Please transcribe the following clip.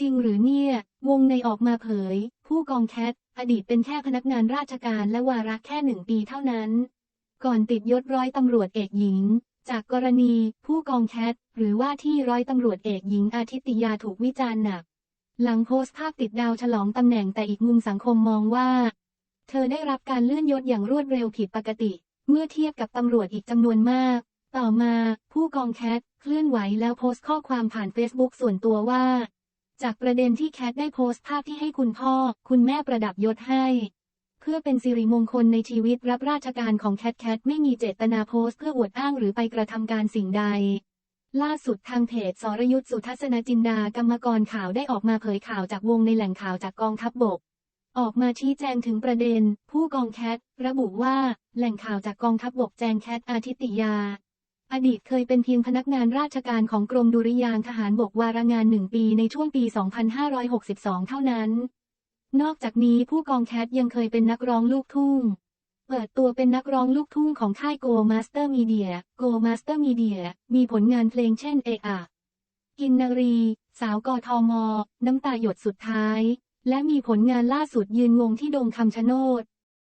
จริงหรือเนี่ย วงในออกมาเผย ผู้กองแคท อดีตเป็นแค่พนักงานราชการและวาระแค่หนึ่งปีเท่านั้น ก่อนติดยศร้อยตำรวจเอกหญิง จากกรณีผู้กองแคท หรือว่าที่ร้อยตำรวจเอกหญิงอาทิตยาถูกวิจารณ์หนัก หลังโพสต์ภาพติดดาวฉลองตำแหน่งแต่อีกมุมสังคมมองว่า เธอได้รับการเลื่อนยศอย่างรวดเร็วผิดปกติ เมื่อเทียบกับตำรวจอีกจำนวนมาก ต่อมา ผู้กองแคทเคลื่อนไหวแล้วโพสต์ข้อความผ่านเฟซบุ๊กส่วนตัวว่า จากประเด็นที่แคทได้โพสต์ภาพที่ให้คุณพ่อ คุณแม่ประดับยศให้ เพื่อเป็นสิริมงคลในชีวิตรับราชการของแคทแคทไม่มีเจตนาโพสต์เพื่ออวดอ้างหรือไปกระทำการสิ่งใด ล่าสุดทางเพจสรยุทธสุทัศนจินดากรรมกรข่าวได้ออกมาเผยข่าวจากวงในแหล่งข่าวจากกองทัพบบก ออกมาชี้แจงถึงประเด็น ผู้กองแคทระบุว่า แหล่งข่าวจากกองทัพบบกแจงแคทอาทิตยา อดีตเคยเป็นเพียงพนักงานราชการของกรมดุริยางค์ทหารบกวารางานหนึ่งปีในช่วงปี 2562 เท่านั้น นอกจากนี้ผู้กองแคทยังเคยเป็นนักร้องลูกทุ่ง เปิดตัวเป็นนักร้องลูกทุ่งของค่าย Go Master Media Go Master Media มีผลงานเพลงเช่นเอะอะกินนารี สาวกทม น้ำตาหยดสุดท้าย และมีผลงานล่าสุดยืนงงที่ดงคำชะโนด